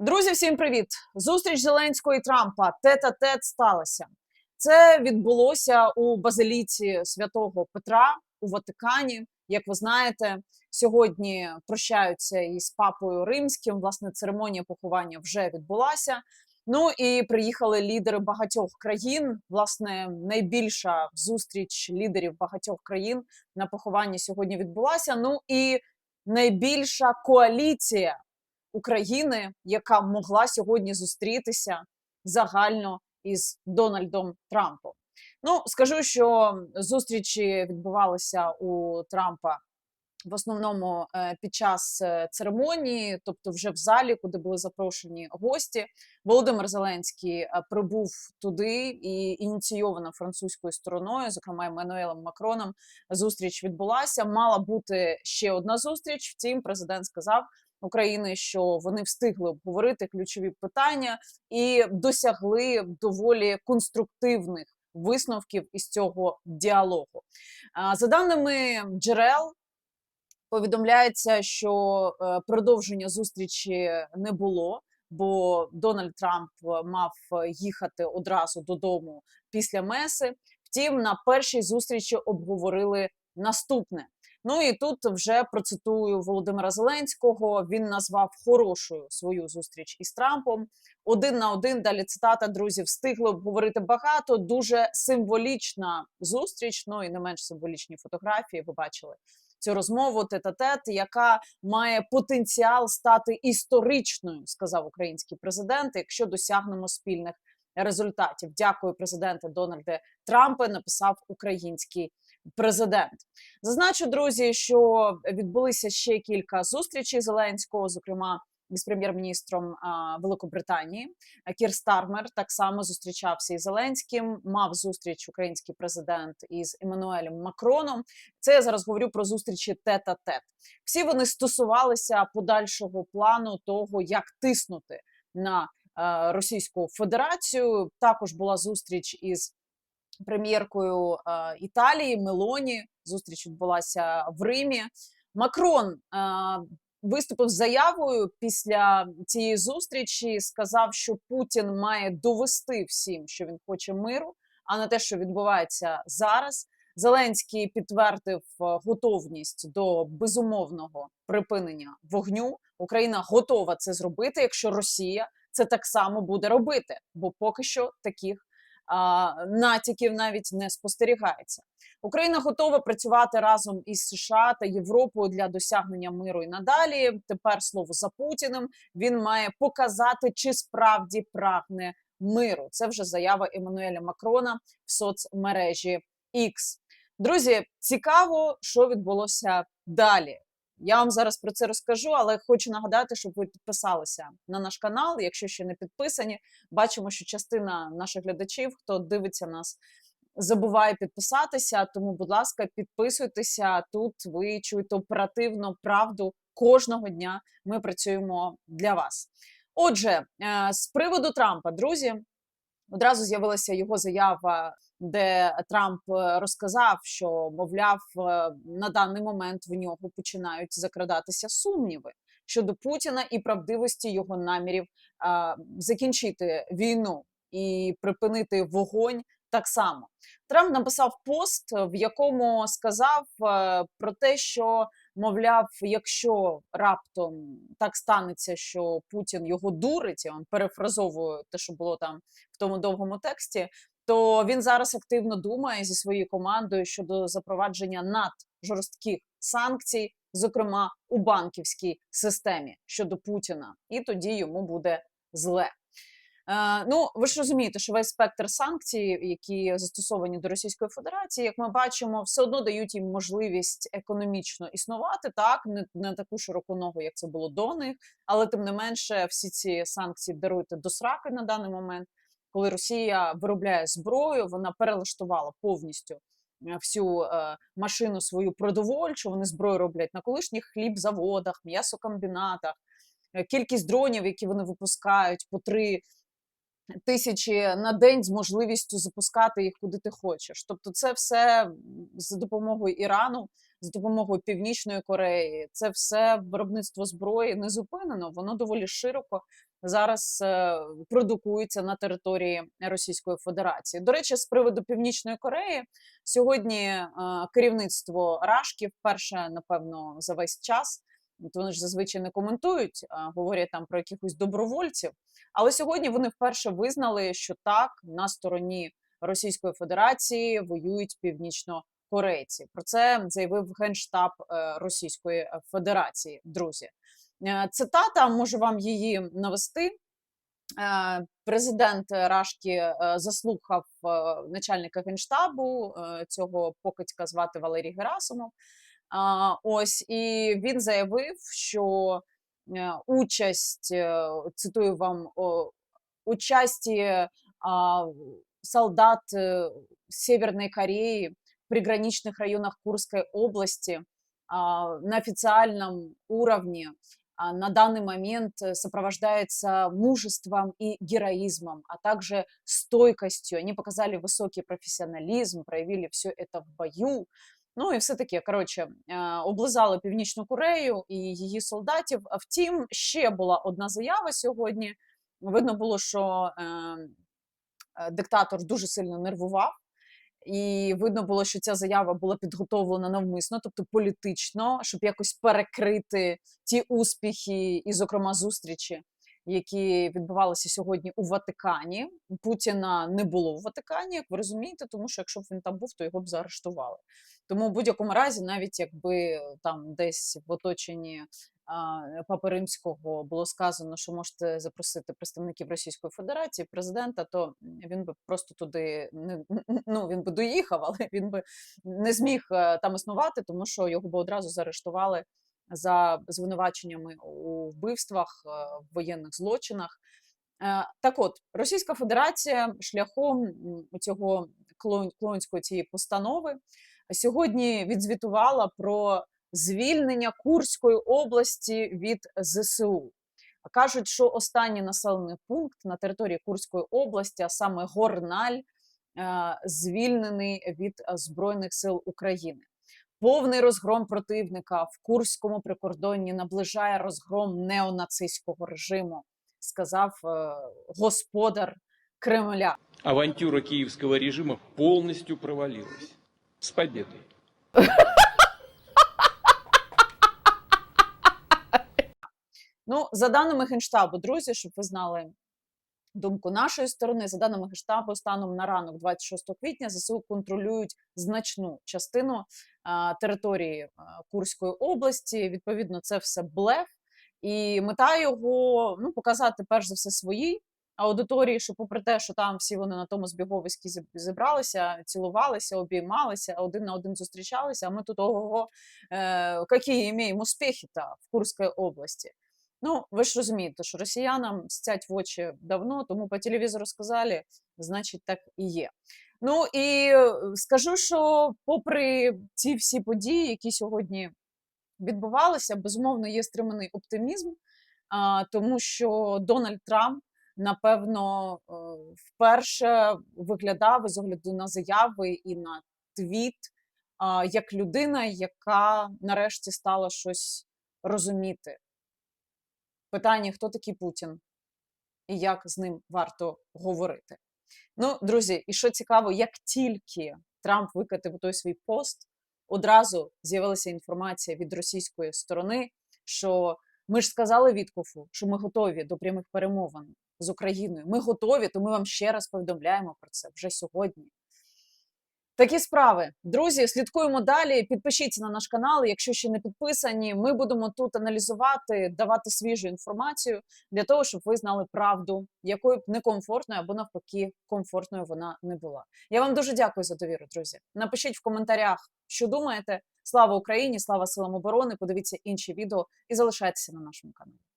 Друзі, всім привіт! Зустріч Зеленського і Трампа тет-а-тет сталася. Це відбулося у базиліці святого Петра у Ватикані. Як ви знаєте, сьогодні прощаються із папою римським. Власне, церемонія поховання вже відбулася. Ну і приїхали лідери багатьох країн. Власне, найбільша зустріч лідерів багатьох країн на похованні сьогодні відбулася. Ну і найбільша коаліція України, яка могла сьогодні зустрітися загально із Дональдом Трампом. Ну, скажу, що зустрічі відбувалися у Трампа в основному е, під час е, церемонії, тобто вже в залі, куди були запрошені гості. Володимир Зеленський е, прибув туди і ініційована французькою стороною, зокрема Еммануелем Макроном. Зустріч відбулася. Мала бути ще одна зустріч. Втім, президент сказав. України, що вони встигли обговорити ключові питання і досягли доволі конструктивних висновків із цього діалогу. За даними джерел, повідомляється, що е, продовження зустрічі не було. Бо Дональд Трамп мав їхати одразу додому після меси. Втім, на першій зустрічі обговорили наступне. Ну і тут вже процитую Володимира Зеленського. Він назвав хорошою свою зустріч із Трампом. Один на один далі цитата друзі встигли обговорити багато. Дуже символічна зустріч. Ну і не менш символічні фотографії. Ви бачили цю розмову тет-а-тет, яка має потенціал стати історичною, сказав український президент, якщо досягнемо спільних результатів. Дякую, президенте Дональде Трампе. Написав український президент. Зазначу, друзі, що відбулися ще кілька зустрічей Зеленського, зокрема. З прем'єр-міністром Великобританії Кір Стармер так само зустрічався із Зеленським. Мав зустріч український президент із Еммануелем Макроном. Це я зараз говорю про зустрічі тет-а-тет. Всі вони стосувалися подальшого плану того, як тиснути на е, Російську Федерацію. Також була зустріч із прем'єркою е, Італії Мелоні. Зустріч відбулася в Римі. Макрон е, виступив з заявою після цієї зустрічі. Сказав, що Путін має довести всім, що він хоче миру, а не те, що відбувається зараз. Зеленський підтвердив готовність до безумовного припинення вогню. Україна готова це зробити, якщо Росія це так само буде робити, бо поки що таких натяків навіть не спостерігається. Україна готова працювати разом із США та Європою для досягнення миру і надалі. Тепер слово за Путіним він має показати, чи справді прагне миру. Це вже заява Еммануеля Макрона в соцмережі X. Друзі, цікаво, що відбулося далі. Я вам зараз про це розкажу, але хочу нагадати, щоб ви підписалися на наш канал. Якщо ще не підписані, бачимо, що частина наших глядачів, хто дивиться нас, забуває підписатися. Тому, будь ласка, підписуйтеся тут. Ви чуєте оперативно правду кожного дня. Ми працюємо для вас. Отже, е, з приводу Трампа, друзі, одразу з'явилася його заява де Трамп е, розказав, що мовляв е, на даний момент в нього починають закрадатися сумніви щодо Путіна і правдивості його намірів а, закінчити війну і припинити вогонь. Так само Трамп написав пост, в якому сказав е, про те, що мовляв, якщо раптом так станеться, що Путін його дурить, я вам перефразовую те, що було там в тому довгому тексті, то він зараз активно думає зі своєю командою щодо запровадження наджорстких санкцій, зокрема у банківській системі щодо Путіна, і тоді йому буде зле. Е, ну, ви ж розумієте, що весь спектр санкцій, які застосовані до Російської Федерації, як ми бачимо, все одно дають їм можливість економічно існувати, так не, не таку широку ногу, як це було до них, але тим не менше, всі ці санкції даруйте до сраки на даний момент коли Росія виробляє зброю, вона перелаштувала повністю е, всю е, машину свою продовольчу. Вони зброю роблять на колишніх хлібзаводах, м'ясокомбінатах. Е, кількість дронів, які вони випускають, по три тисячі на день з можливістю запускати їх куди ти хочеш. Тобто, це все за допомогою Ірану, з допомогою Північної Кореї, це все виробництво зброї не зупинено. Воно доволі широко зараз е, продукуються на території Російської Федерації. До речі, з приводу Північної Кореї сьогодні е, керівництво Рашки вперше, напевно, за весь час. От Вони ж зазвичай не коментують, а говорять там про якихось добровольців. Але сьогодні вони вперше визнали, що так на стороні Російської Федерації воюють північнокорейці. Про це заявив генштаб е, Російської Федерації. Друзі, Е, цитата можу вам її навести. Е, Президент Рашки заслухав начальника генштабу цього покидька звати Валерій Герасимов. А, Ось і він заявив, що е, участь, е, цитую вам, о, участі а, солдат э, Северной Кореи в приграничных районах Курской области а, на официальном уровне а, на данный момент э, сопровождается мужеством и героизмом, а также стойкостью. Они показали высокий профессионализм, проявили все это в бою. Ну і все таки, коротше, е, облизали Північну Корею і її солдатів. А Втім, ще була одна заява сьогодні. Видно було, що е, е, диктатор дуже сильно нервував. І видно було, що ця заява була підготовлена навмисно, тобто політично, щоб якось перекрити ті успіхи, і, зокрема, зустрічі, які відбувалися сьогодні у Ватикані. Путіна не було в Ватикані, як ви розумієте, тому що якщо б він там був, то його б заарештували. Тому в будь-якому разі, навіть якби там десь в оточенні Папи Римського було сказано, що можете запросити представників Російської Федерації, президента, то він би просто туди не ну він би доїхав, але він би не зміг е, там існувати, тому що його би одразу заарештували за звинуваченнями у вбивствах, е, в воєнних злочинах. Е, Так от, Російська Федерація шляхом цього клон- клонської цієї постанови сьогодні відзвітувала про звільнення Курської області від ЗСУ. Кажуть, що останній населений пункт на території Курської області, а саме Горналь, е, звільнений від Збройних сил України. Повний розгром противника в Курському прикордонні наближає розгром неонацистського режиму, сказав е, господар Кремля. Авантюра киевского режима полностью провалилась. С победой. Ну, за даними Генштабу, друзі, щоб ви знали думку нашої сторони, за даними Генштабу, станом на ранок 26 квітня ЗСУ контролюють значну частину а, території а, Курської області. Відповідно, це все блеф. І мета його ну, показати перш за все своїй аудиторії, що, попри те, що там всі вони на тому збіговиські зібралися, цілувалися, обіймалися, один на один зустрічалися. А ми тут ого, е, які маємо успіхи в Курській області. Ну, ви ж розумієте, що росіянам стять в очі давно, тому по телевізору сказали, значить, так і є. Ну і е, скажу, що попри ці всі події, які сьогодні відбувалися, безумовно, є стриманий оптимізм, тому що Дональд Трамп, напевно, е, вперше виглядав із огляду на заяви і на твіт як людина, яка нарешті стала щось розуміти питання, хто такий Путін і як з ним варто говорити. Ну, друзі, і що цікаво, як тільки Трамп викатив той свій пост, одразу з'явилася інформація від російської сторони, що ми ж сказали Віткофу, що ми готові до прямих перемовин з Україною. Ми готові, то ми вам ще раз повідомляємо про це вже сьогодні. Такі справи, друзі, слідкуємо далі. Підпишіться на наш канал, якщо ще не підписані. Ми будемо тут аналізувати, давати свіжу інформацію для того, щоб ви знали правду, якою б некомфортною або навпаки комфортною вона не була. Я вам дуже дякую за довіру, друзі. Напишіть в коментарях, що думаєте. Слава Україні, слава силам оборони. Подивіться інші відео і залишайтеся на нашому каналі.